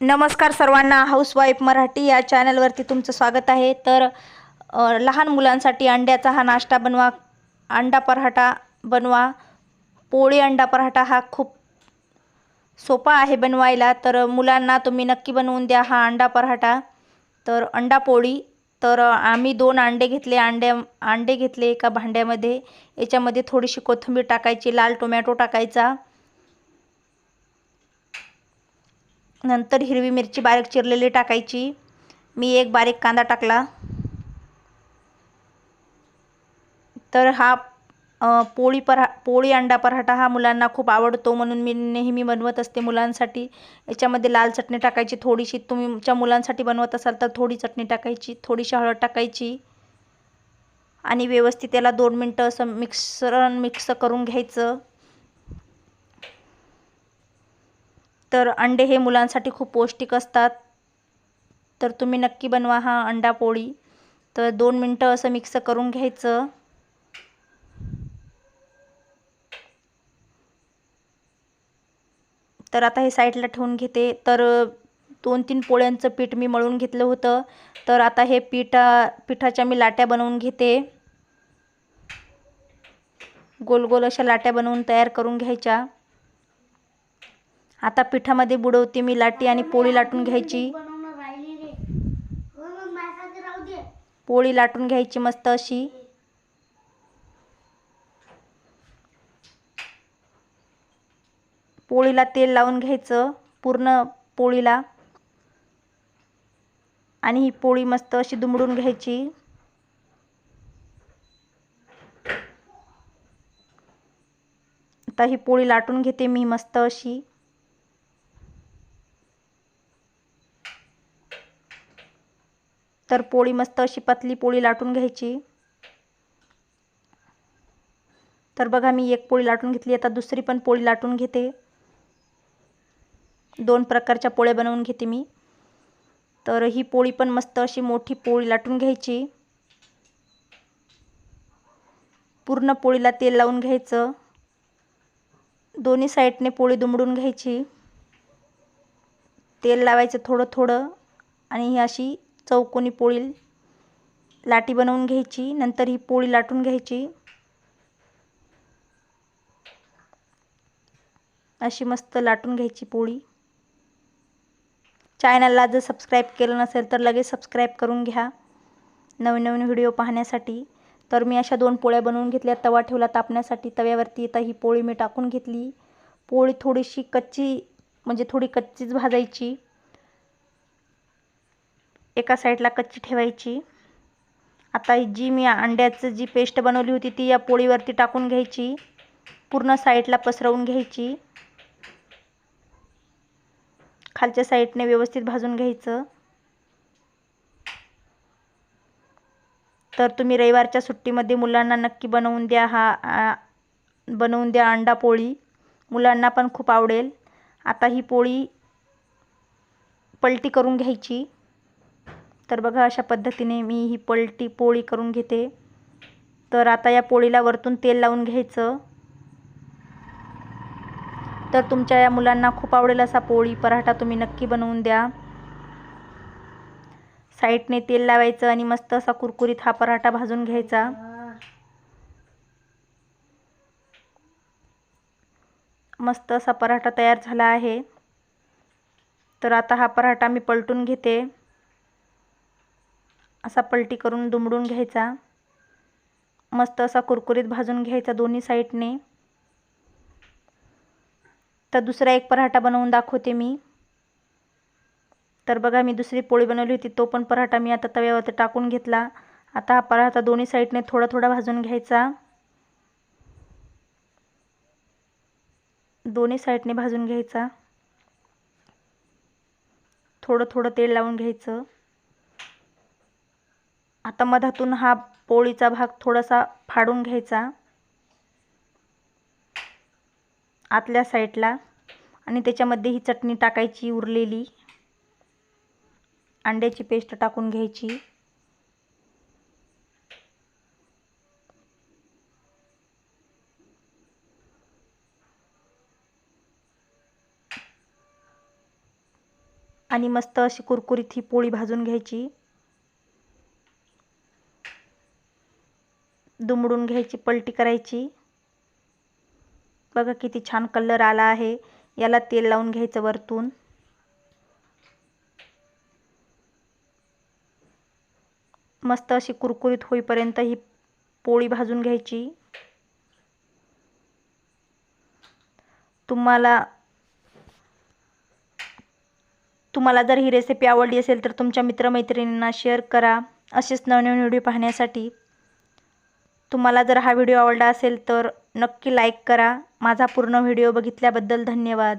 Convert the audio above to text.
नमस्कार सर्वांना हाऊसवाईफ मराठी या चॅनलवरती तुमचं स्वागत आहे. तर लहान मुलांसाठी अंड्याचा हा नाश्ता बनवा अंडा पराठा बनवा. पोळी अंडा पराठा हा खूप सोपा आहे बनवायला. तर मुलांना तुम्ही नक्की बनवून द्या हा अंडा पराठा. तर अंडा पोळी. तर आम्ही दोन अंडे घेतले. अंड्या अंडे घेतले एका भांड्यामध्ये. याच्यामध्ये थोडीशी कोथिंबीर टाकायची लाल टोमॅटो टाकायचा. नंतर हिरवी मिरची बारीक चिरलेली टाकायची. मी एक बारीक कांदा टाकला. तर हा पोळी परा पोळी अंडा पराठा हा मुलांना खूप आवडतो म्हणून मी नेहमी बनवत असते मुलांसाठी. याच्यामध्ये लाल चटणी टाकायची थोडीशी. तुमच्या मुलांसाठी बनवत असाल तर थोडी चटणी टाकायची थोडीशी हळद टाकायची. आणि व्यवस्थित त्याला दोन मिनटं असं मिक्सर मिक्स करून घ्यायचं. तर अंडे हे मुलांसाठी खूप पौष्टिक असतात. तर तुम्ही नक्की बनवा हा अंडा पोळी. तर दोन मिनटं असं मिक्स करून घ्यायचं. तर आता हे साईडला ठेवून घेते. तर दोन तीन पोळ्यांचं पीठ मी मळून घेतलं होतं. तर आता हे पिठा पिठाच्या मी लाट्या बनवून घेते. गोल गोल अशा लाट्या बनवून तयार करून घ्यायच्या. आता पिठामध्ये बुडवते मी लाटी आणि पोळी लाटून घ्यायची. पोळी लाटून घ्यायची मस्त अशी. पोळीला तेल लावून घ्यायचं पूर्ण पोळीला. आणि ही पोळी मस्त अशी दुमडून घ्यायची. आता ही पोळी लाटून घेते मी मस्त अशी. तर पोळी मस्त अशी पतली पोळी लाटून घ्यायची. तर बघा मी एक पोळी लाटून घेतली आता दुसरी पण पोळी लाटून घेते. दोन प्रकारच्या पोळ्या बनवून घेते मी. तर ही पोळी पण मस्त अशी मोठी पोळी लाटून घ्यायची. पूर्ण पोळीला तेल लावून घ्यायचं. दोन्ही साईडने पोळी दुमडून घ्यायची. तेल लावायचं थोडं थोडं आणि ही अशी चौकोनी पोळी लाटी बनवून घ्यायची नंतर ही पोळी लाटून घ्यायची. अशी मस्त लाटून घ्यायची पोळी. चॅनलला जर सबस्क्राईब केलं नसेल तर लगेच सबस्क्राईब करून घ्या. नवीन नवीन व्हिडिओ पाहण्यासाठी. तर मी अशा दोन पोळ्या बनवून घेतल्या. तवा ठेवला तापण्यासाठी. तव्यावरती आता ही पोळी मी टाकून घेतली. पोळी थोडीशी कच्ची म्हणजे थोडी कच्चीच भाजायची. एका साईडला कच्ची ठेवायची. आता ही जी मी अंड्याचं जी पेस्ट बनवली होती ती या पोळीवरती टाकून घ्यायची. पूर्ण साईडला पसरवून घ्यायची. खालच्या साईडने व्यवस्थित भाजून घ्यायचं. तर तुम्ही रविवारच्या सुट्टीमध्ये मुलांना नक्की बनवून द्या हा बनवून द्या अंडा पोळी. मुलांना पण खूप आवडेल. आता ही पोळी पलटी करून घ्यायची. तर बघा अशा पद्धतीने मी ही पलटी पोळी करून घेते. तर आता या पोळीला वरतून तेल लावून घ्यायचं. तर तुमच्या या मुलांना खूप आवडेल असा पोळी पराठा तुम्ही नक्की बनवून द्या. साईडने तेल लावायचं आणि मस्त असा कुरकुरीत हा पराठा भाजून घ्यायचा. मस्त असा पराठा तयार झाला आहे. तर आता हा पराठा मी पलटून घेते. असा पलटी करून दुमडून घ्यायचा. मस्त असा कुरकुरीत भाजून घ्यायचा दोन्ही साईडने. तर दुसरा एक पराठा बनवून दाखवते मी. तर बघा मी दुसरी पोळी बनवली होती तो पण पराठा मी आता तव्यावरती टाकून घेतला. आता हा पराठा दोन्ही साईडने थोडा थोडा भाजून घ्यायचा. दोन्ही साईडने भाजून घ्यायचा. थोडं थोडं तेल लावून घ्यायचं. आता मधातून हा पोळीचा भाग थोडासा फाडून घ्यायचा. आतल्या साईडला. आणि त्याच्यामध्ये ही चटणी टाकायची उरलेली. अंड्याची पेस्ट टाकून घ्यायची. आणि मस्त अशी कुरकुरीत ही पोळी भाजून घ्यायची. दुमडून घ्यायची पलटी करायची. बघा किती छान कलर आला आहे. याला तेल लावून घ्यायचं वरतून. मस्त अशी कुरकुरीत होईपर्यंत ही पोळी भाजून घ्यायची. तुम्हाला तुम्हाला जर ही रेसिपी आवडली असेल तर तुमच्या मित्रमैत्रिणींना शेअर करा. असेच नवनवीन व्हिडिओ पाहण्यासाठी. तुम्हाला जर हा व्हिडिओ आवडला असेल तर नक्की लाईक करा. माझा पूर्ण व्हिडिओ बघितल्याबद्दल धन्यवाद.